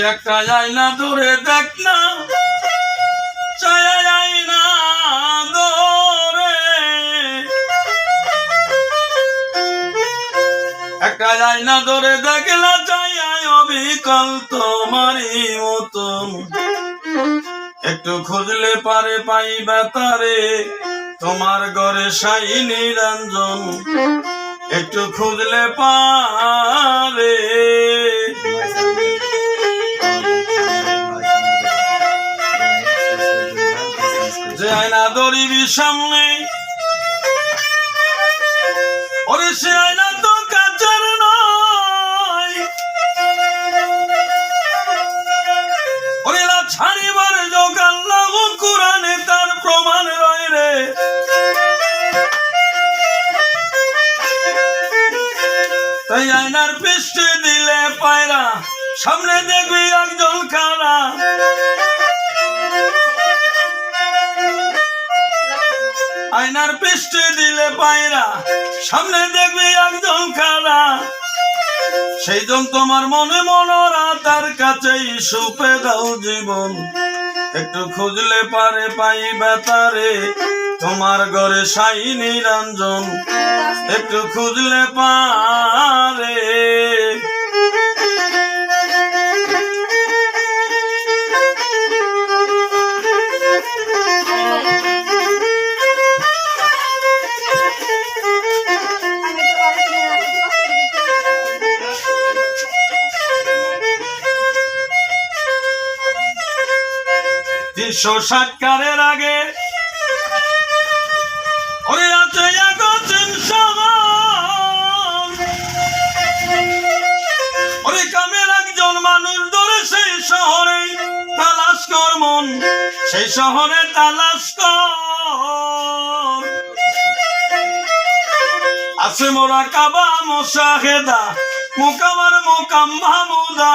একটা আয়না দূরে দেখ না। ছায়া আয়না দূরে। একটা আয়না ধরে দেখলা চাই অবিকল তোমারই মতন। একটু খুঁজলে পারে পাইবা তারে তোমার ঘরে সাই নিরঞ্জন। একটু খুঁজলে পারে যে আয়না দরিবি সামনে। ওরে সে আয়না তো কাচের নয়। ওরে লা ছাড়িবার জোগাল লাগু কোরআনে, তার প্রমাণ রয় রে। তাই আয়নার পৃষ্ঠে দিলে পায়রা, সামনে দেখবি একজন খারা আয়নার পৃষ্ঠে দিলে পায়রা, সামনে দেখবি একজন খারা সেই জন তোমার মনে মনোরা, তার কাছেই সুপে দাও জীবন। একটু খুঁজলে পারে পাইবে তারে তোমার ঘরে সাই নিরঞ্জন। একটু খুঁজলে পারে তিনশো সাতকারের আগে। ওরে আছে আগছেন ওরে কামের একজন মানুষ ধরে সেই শহরে তালাশ কর মন, সেই শহরে তালাশ কর। আছে মোরা কাবা মোশাহেদা মোকামার মোকাম মাহমুদা।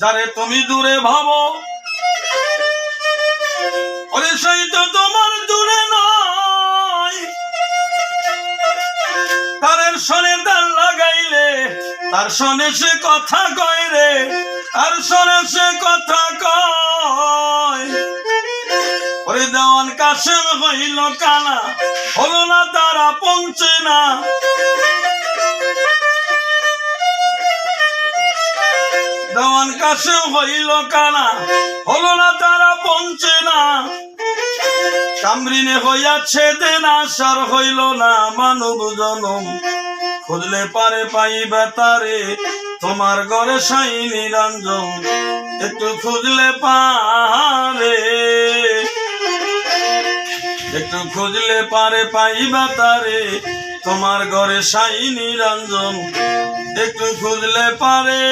যারে তুমি দূরে ভাবো, ওরে সেই তো তোমার দূরে নয় তারের সনের দাল লাগাইলে, তার সনে সে কথা কয় রে, তার সনে সে কথা কয়। ওরে দেওয়ান কাশেম হইল কানা, হলো না তারা পৌঁছে না। দেওয়ান কাশেম হইল কানা, হলো না তারা পৌঁছে না। কামরিনে হইয়াছে দেন, সার হইল না মানব জনম। খুঁজলে পারে পাইবে তারে তোমার ঘরে সাই নিরঞ্জন একটু খুঁজলে পারে একটু খুঁজলে পারে পাইবা তারে তোমার ঘরে সাই নিরঞ্জন একটু খুঁজলে পারে।